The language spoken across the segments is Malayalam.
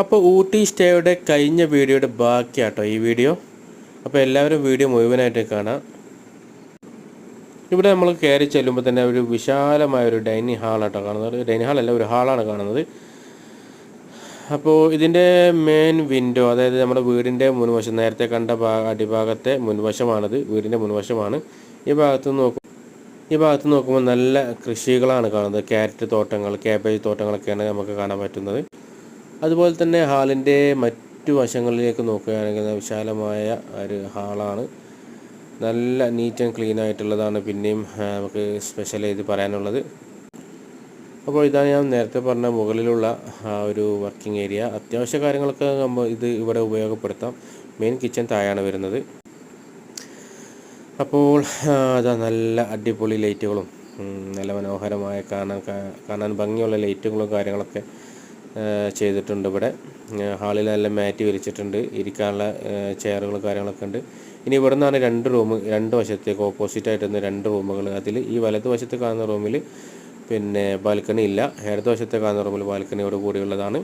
അപ്പോൾ ഊട്ടി സ്റ്റേയുടെ കഴിഞ്ഞ വീഡിയോയുടെ ബാക്കിയാട്ടോ ഈ വീഡിയോ. അപ്പോൾ എല്ലാവരും വീഡിയോ മുഴുവനായിട്ട് കാണാം. ഇവിടെ നമ്മൾ കയറി ചെല്ലുമ്പോൾ തന്നെ ഒരു വിശാലമായ ഒരു ഡൈനിങ് ഹാളാട്ടോ കാണുന്നത്. ഡൈനിങ് ഹാളല്ല ഒരു ഹാളാണ് കാണുന്നത്. അപ്പോൾ ഇതിന്റെ മെയിൻ വിൻഡോ അതായത് നമ്മുടെ വീടിന്റെ മുൻവശം നേരത്തെ കണ്ട ഭാഗ അടിഭാഗത്തെ മുൻവശമാണിത്. വീടിന്റെ മുൻവശമാണ്. ഈ ഭാഗത്ത് നോക്കും ഈ ഭാഗത്ത് നോക്കുമ്പോൾ നല്ല കൃഷികളാണ് കാണുന്നത്. ക്യാരറ്റ് തോട്ടങ്ങൾ കാബേജ് തോട്ടങ്ങളൊക്കെയാണ് നമുക്ക് കാണാൻ പറ്റുന്നത്. അതുപോലെ തന്നെ ഹാളിന്റെ മറ്റു വശങ്ങളിലേക്ക് നോക്കുകയാണെങ്കിൽ വിശാലമായ ഒരു ഹാളാണ്. നല്ല നീറ്റ് ആൻഡ് ക്ലീൻ ആയിട്ടുള്ളതാണ് പിന്നെയും നമുക്ക് സ്പെഷ്യൽ ചെയ്ത് പറയാനുള്ളത്. അപ്പോൾ ഇതാണ് ഞാൻ നേരത്തെ പറഞ്ഞ മുകളിലുള്ള ഒരു വർക്കിംഗ് ഏരിയ അത്യാവശ്യ കാര്യങ്ങളൊക്കെ നമ്മൾ ഇത് ഇവിടെ ഉപയോഗപ്പെടുത്താം. മെയിൻ കിച്ചൺ താഴെയാണ് വരുന്നത്. അപ്പോൾ അതാ നല്ല അടിപൊളി ലൈറ്റുകളും നല്ല മനോഹരമായ കാണാൻ കാണാൻ ഭംഗിയുള്ള ലൈറ്റുകളും കാര്യങ്ങളൊക്കെ ചെയ്തിട്ടുണ്ട് ഇവിടെ. ഹാളിലെല്ലാം മാറ്റ് വിരിച്ചിട്ടുണ്ട് ഇരിക്കാനുള്ള ചെയറുകൾ കാര്യങ്ങളൊക്കെ ഉണ്ട്. ഇനി ഇവിടെ നിന്നാണ് രണ്ട് റൂം രണ്ട് വശത്തേക്ക് ഓപ്പോസിറ്റ് ആയിട്ട് രണ്ട് റൂമുകൾ. അതിൽ ഈ വലത് വശത്ത് കാണുന്ന റൂമിൽ പിന്നെ ബാൽക്കണി ഇല്ല. ഇടത് വശത്തെ കാണുന്ന റൂമിൽ ബാൽക്കണിയോട് കൂടിയുള്ളതാണ്.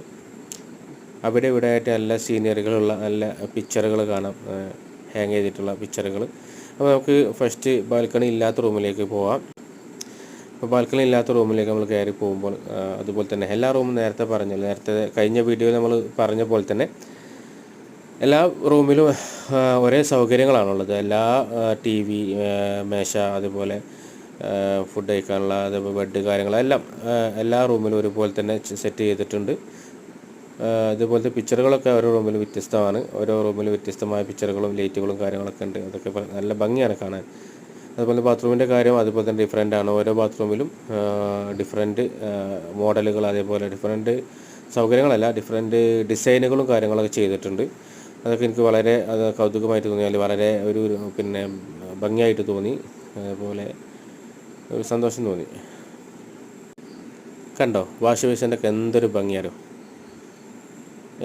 അവിടെ ഇവിടെ ആയിട്ട് നല്ല സീനിയറുകളുള്ള നല്ല പിക്ചറുകൾ കാണാം. ഹാങ് ചെയ്തിട്ടുള്ള പിക്ചറുകൾ അപ്പോൾ നമുക്ക് ഫസ്റ്റ് ബാൽക്കണി ഇല്ലാത്ത റൂമിലേക്ക് പോവാം. അപ്പോൾ ബാൽക്കണി ഇല്ലാത്ത റൂമിലേക്ക് നമ്മൾ കയറി പോകുമ്പോൾ അതുപോലെ തന്നെ എല്ലാ റൂമും നേരത്തെ പറഞ്ഞല്ലോ നേരത്തെ കഴിഞ്ഞ വീഡിയോയിൽ നമ്മൾ പറഞ്ഞ പോലെ തന്നെ എല്ലാ റൂമിലും ഒരേ സൗകര്യങ്ങളാണുള്ളത്. എല്ലാ ടി വി മേശ അതുപോലെ ഫുഡ് കഴിക്കാനുള്ള അതേപോലെ ബെഡ് കാര്യങ്ങളെല്ലാം എല്ലാ റൂമിലും ഒരുപോലെ തന്നെ സെറ്റ് ചെയ്തിട്ടുണ്ട്. ഇതുപോലത്തെ പിക്ചറുകളൊക്കെ ഓരോ റൂമിൽ വ്യത്യസ്തമാണ്. ഓരോ റൂമിൽ വ്യത്യസ്തമായ പിക്ചറുകളും ലൈറ്റുകളും കാര്യങ്ങളൊക്കെ ഉണ്ട്. അതൊക്കെ നല്ല ഭംഗിയാണ് കാണാൻ. അതുപോലെ ബാത്റൂമിന്റെ കാര്യം അതുപോലെ തന്നെ ഡിഫറെന്റ് ആണ്. ഓരോ ബാത്റൂമിലും ഡിഫറെന്റ് മോഡലുകൾ അതേപോലെ ഡിഫറെന്റ് സൗകര്യങ്ങളല്ല ഡിഫറെന്റ് ഡിസൈനുകളും കാര്യങ്ങളൊക്കെ ചെയ്തിട്ടുണ്ട്. അതൊക്കെ എനിക്ക് വളരെ അത് കൗതുകമായിട്ട് തോന്നി വളരെ ഒരു ഒരു പിന്നെ ഭംഗിയായിട്ട് തോന്നി അതേപോലെ ഒരു സന്തോഷം തോന്നി. കണ്ടോ വാഷ് ബേസിന്റെ ഒക്കെ എന്തൊരു ഭംഗിയാരോ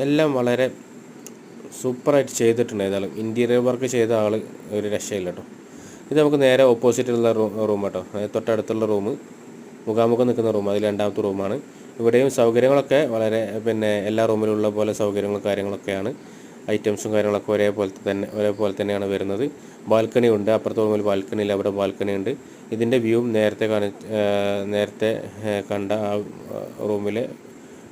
എല്ലാം വളരെ സൂപ്പറായിട്ട് ചെയ്തിട്ടുണ്ട് ഏതായാലും. ഇന്റീരിയർ വർക്ക് ചെയ്ത ആൾ ഒരു രക്ഷയില്ല കേട്ടോ. ഇത് നമുക്ക് നേരെ ഓപ്പോസിറ്റുള്ള റൂം റൂം കേട്ടോ. തൊട്ടടുത്തുള്ള റൂം. മുഖാമുഖം നിൽക്കുന്ന റൂം. അതിൽ രണ്ടാമത്തെ റൂമാണ്. ഇവിടെയും സൗകര്യങ്ങളൊക്കെ വളരെ പിന്നെ എല്ലാ റൂമിലുള്ള പോലെ സൗകര്യങ്ങളും കാര്യങ്ങളൊക്കെയാണ്. ഐറ്റംസും കാര്യങ്ങളൊക്കെ ഒരേപോലെ തന്നെ ഒരേപോലെ തന്നെയാണ് വരുന്നത്. ബാൽക്കണി ഉണ്ട്. അപ്പുറത്തെ റൂമിൽ ബാൽക്കണി ഇല്ല. അവിടെ ബാൽക്കണി ഉണ്ട്. ഇതിന്റെ വ്യൂവും നേരത്തെ കാണി നേരത്തെ കണ്ട ആ റൂമിലെ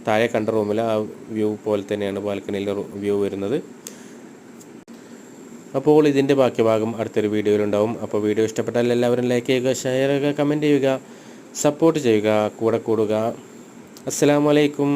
താഴെ കണ്ട റൂമിലെ ആ വ്യൂ പോലെ തന്നെയാണ് ബാൽക്കണിയിലെ വ്യൂ വരുന്നത്. അപ്പോൾ ഇതിന്റെ ബാക്കി ഭാഗം അടുത്തൊരു വീഡിയോയിലുണ്ടാവും. അപ്പോൾ വീഡിയോ ഇഷ്ടപ്പെട്ടാൽ എല്ലാവരും ലൈക്ക് ചെയ്യുക ഷെയർ ചെയ്യുക കമന്റ് ചെയ്യുക സപ്പോർട്ട് ചെയ്യുക കൂടെ കൂടുക. അസ്സലാമലൈക്കും